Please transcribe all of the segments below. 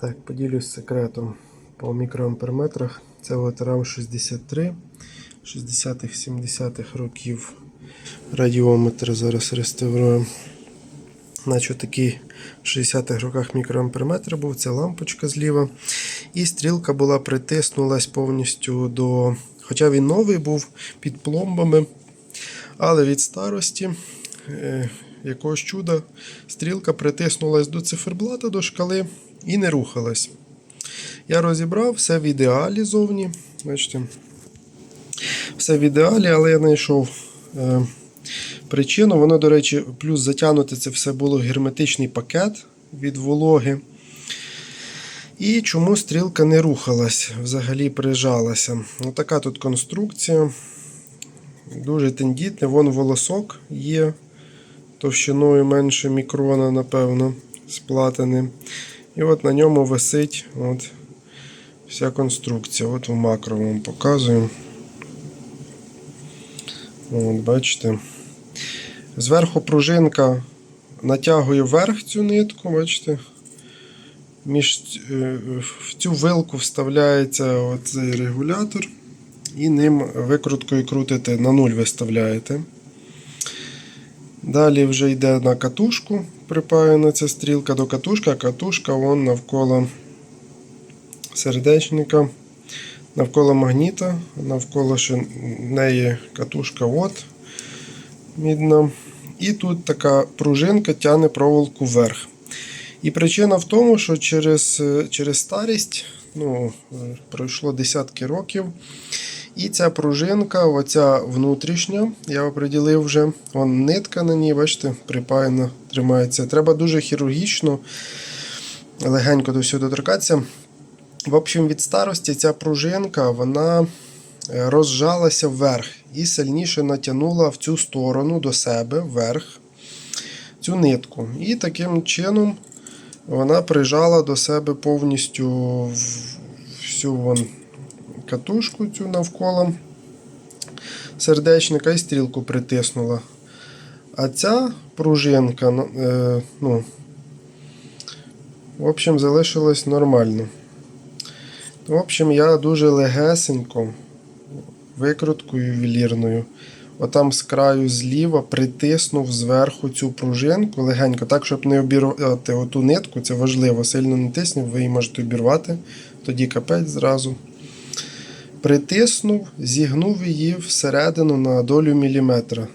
Так, поділюсь секретом по мікроамперметрах. Це RAM 63 60-х, 70-х років. Радіометр зараз реставруємо. Значить, такий в 60-х роках мікроамперметр був, це лампочка зліва. І стрілка була притиснулась повністю до. Хоча він новий був під пломбами. Але від старості е, якогось чуда стрілка притиснулась до циферблата, до шкали і не рухалась. Я розібрав все в ідеалі зовні. Бачите, все в ідеалі, але я знайшов е, причину. Воно, до речі, плюс затягнути це все було герметичний пакет від вологи. І чому стрілка не рухалась, взагалі прижалася. Отака тут конструкція. Дуже тендітне, вон волосок є товщиною менше мікрона, напевно, сплатений. І от на ньому висить от вся конструкція. От в макро вам показую. От, бачите. Зверху пружинка натягує вверх цю нитку, бачите. Між, е, в цю вилку вставляється оцей регулятор, і ним викруткою крутите на нуль виставляєте. Далі вже йде на катушку, припаяна ця стрілка до катушки, а катушка вон навколо сердечника, навколо магніта, навколо неї катушка от мідна. І тут така пружинка тягне проволоку вверх. І причина в тому, що через, через старість ну, пройшло десятки років. І ця пружинка, оця внутрішня, я оприділив вже, вон нитка на ній, бачите, припаяна, тримається. Треба дуже хірургічно, легенько до всього доторкатися. В общем, від старості ця пружинка вона е, розжалася вверх і сильніше натягнула в цю сторону до себе вверх цю нитку. І таким чином вона прижала до себе повністю всю вон катушку цю навколо сердечника і стрілку притиснула. А ця пружинка, ну, е, ну, в общем, залишилась нормально. В общем, я дуже легесенько, викруткою ювелірною, отам з краю зліва притиснув зверху цю пружинку легенько, так, щоб не обірвати оту нитку, це важливо, сильно не тисніть, ви її можете обірвати, тоді капець зразу. Притиснув, зігнув її всередину на долю міліметра.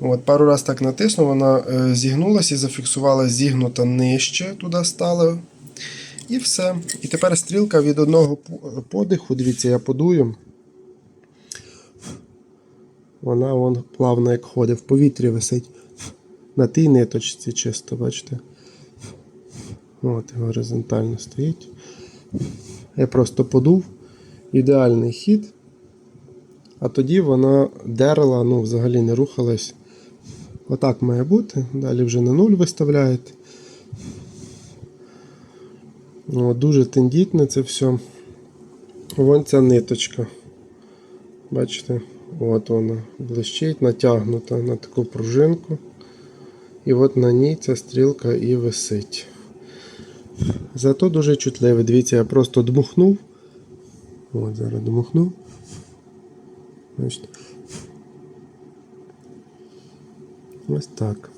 От, пару раз так натиснув, вона е, зігнулася і зафіксувалася зігнута нижче, туди стала. І все. І тепер стрілка від одного подиху, дивіться, я подую. Вона вон плавно як ходить, в повітрі висить. На тій ниточці чисто, бачите? От, горизонтально стоїть. Я просто подув. Ідеальний хід. А тоді вона дерла, ну, взагалі не рухалась. Отак має бути. Далі вже на нуль виставляєте. О, дуже тендітне це все. Вон ця ниточка. Бачите, от вона блищить, натягнута на таку пружинку. І от на ній ця стрілка і висить. Зато дуже чутливе. Дивіться, я просто дмухнув. От, зараз дмухнув. Бачите. Ось так.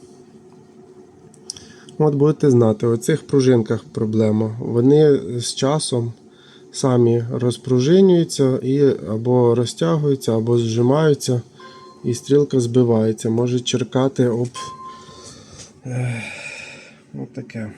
От будете знати, у цих пружинках проблема. Вони з часом самі розпружинюються і або розтягуються, або зжимаються, і стрілка збивається. Може черкати об. От таке.